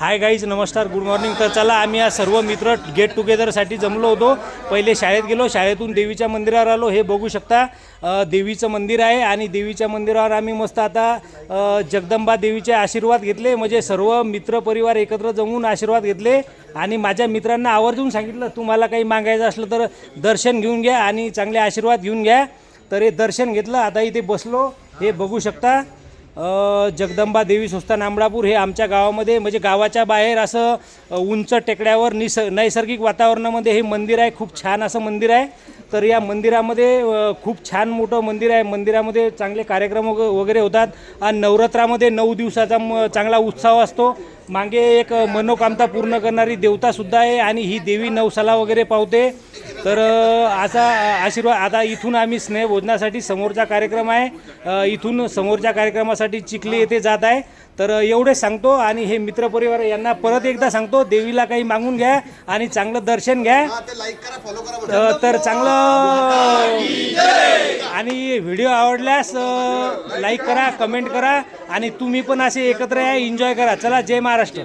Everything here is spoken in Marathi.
हाय गाईज नमस्कार गुड मॉर्निंग. तर चला आम्ही आज सर्व मित्र गेट टुगेदरसाठी जमलो होतो. पहिले शाळेत गेलो शाळेतून देवीच्या मंदिरावर आलो. हे बघू शकता देवीचं मंदिर आहे आणि देवीच्या मंदिरावर आम्ही मस्त आता जगदंबा देवीचे आशीर्वाद घेतले. म्हणजे सर्व मित्र परिवार एकत्र जमून आशीर्वाद घेतले. आणि माझ्या मित्रांना आवर्जून सांगितलं तुम्हाला काही मागायचं असलं तर दर्शन घेऊन घ्या आणि चांगले आशीर्वाद घेऊन घ्या. तर हे दर्शन घेतलं आता इथे बसलो. हे बघू शकता जगदंबा देवी संस्थान आंबळापूर हे आमच्या गावामध्ये म्हणजे गावाच्या बाहेर असं उंच टेकड्यावर निस नैसर्गिक वातावरणामध्ये हे मंदिर आहे. खूप छान असं मंदिर आहे. तर या मंदिरामध्ये खूप छान मोठं मंदिर आहे. मंदिरामध्ये चांगले कार्यक्रम वगैरे होतात. आणि नवरात्रामध्ये नऊ दिवसाचा म चांगला उत्सव असतो. मागे एक मनोकामता पूर्ण करणारी देवतासुद्धा आहे. आणि ही देवी नवसाला वगैरे पावते. तर असा आशीर्वाद आता इथून आम्ही स्नेहभोजनासाठी समोरचा कार्यक्रम आहे. इथून समोरच्या कार्यक्रमासाठी चिखली येथे जात आहे. तर एवढेच सांगतो आणि हे मित्रपरिवार यांना परत एकदा सांगतो देवीला काही मागून घ्या आणि चांगलं दर्शन घ्या. तर चांगलं आणि व्हिडिओ आवडल्यास लाईक करा कमेंट करा आणि तुम्ही पण असे एकत्र या एन्जॉय करा. चला जय महाराष्ट्र.